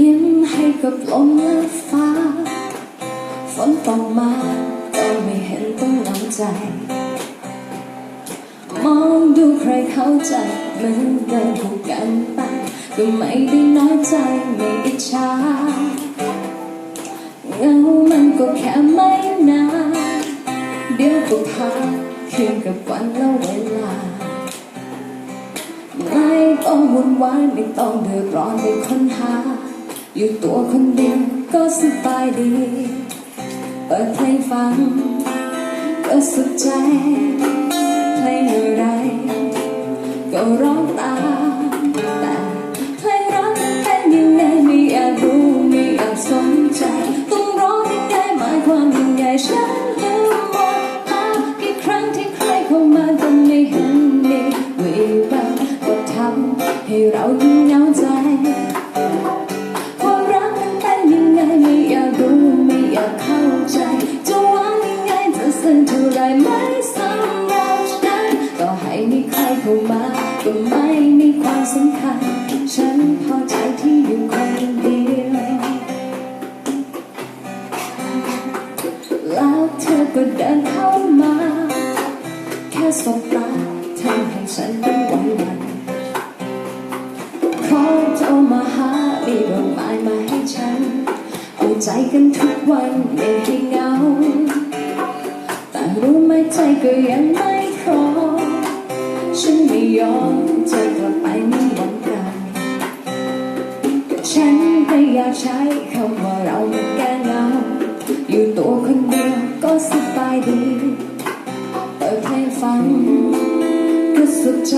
ยิ้มให้กับลมและฟ้า ฝนตกมาก็ไม่เห็นต้องหลังใจ มองดูใครเข้าใจเหมือนเดินผูกกันไปก็ไม่ได้น้อยใจไม่อิจฉาเงามันก็แค่ไม่นานเดี๋ยวก็พาคืนกับวันและเวลาไม่ต้องวุ่นวายไม่ต้องเดือดร้อนไปค้นหา อยู่ตัวคนเดียวก็สบายดี เปิดเพลงฟัง ก็สุขใจ เพลงอะไร ก็ร้องตามแต่เพลงรักเป็นยังไงไม่อยากรู้ไม่อยากสนใจ ต้องร้องยังไงหมายความยังไงฉัน สบตาทำให้ฉันต้องหวั่นไหวเขาโทรมาหามีดอกไม้มาให้ฉันเอาใจกันทุกวันไม่ให้เหงา แต่รู้ไหมใจก็ยังไม่พร้อมฉันไม่ยอมจะกลับไปเหมือนวันเก่าฉันก็อยากใช้คำว่าเรามันแก้เหงาอยู่ตัวคนเดียวก็สบายดี ฟังก็สุขใจ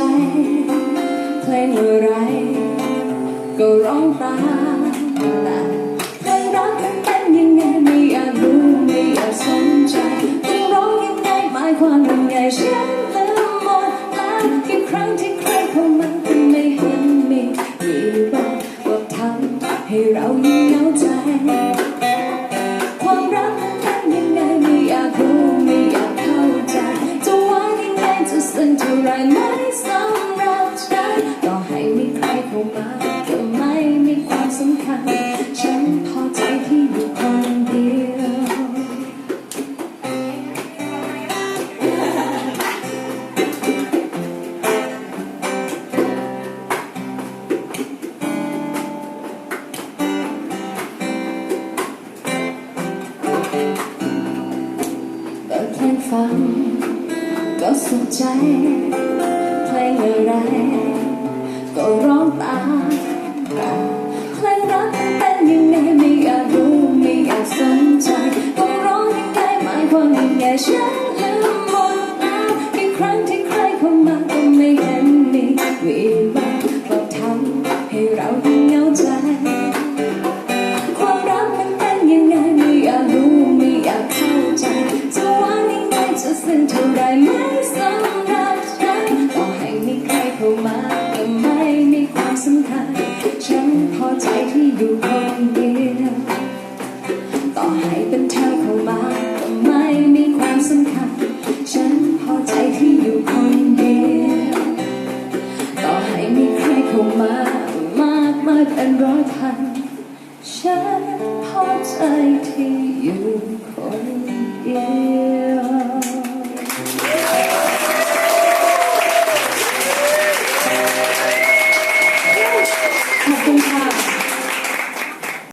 เพลงอไรก็ร้องตามแต่เพลงรักมันเป็นยังไงไม่อยากรู้ไม่อยากสนใจต้องร้องยังไงหมายความ เข้ามาก็ไม่มีความสำคัญ ฉันพอใจที่อยู่คนเดียวเปิดเพลงฟังก็สุขใจเพลงอะไร ก็ร้องตามใครรักเป็นยังไงไม่อยากรู้ไม่อยากสนใจต้องร้องให้ใครมาความยังไงฉันลืมหมดแล้กี่ครั้งที่ใครเข้ามาก็ไม่เห็นมีวีแววก็ทำให้เราเงาใจความรักเป็นยังไงไม่อยากรู้ไม่อยากเข้ใจจะว่ายังไงจะสิ้นเท่าไไม่สำหรับฉันต่อให้มีใคร ต่อให้มีใครเข้ามามากมายเป็นร้อยพัน ฉันพอใจที่อยู่คนเดียว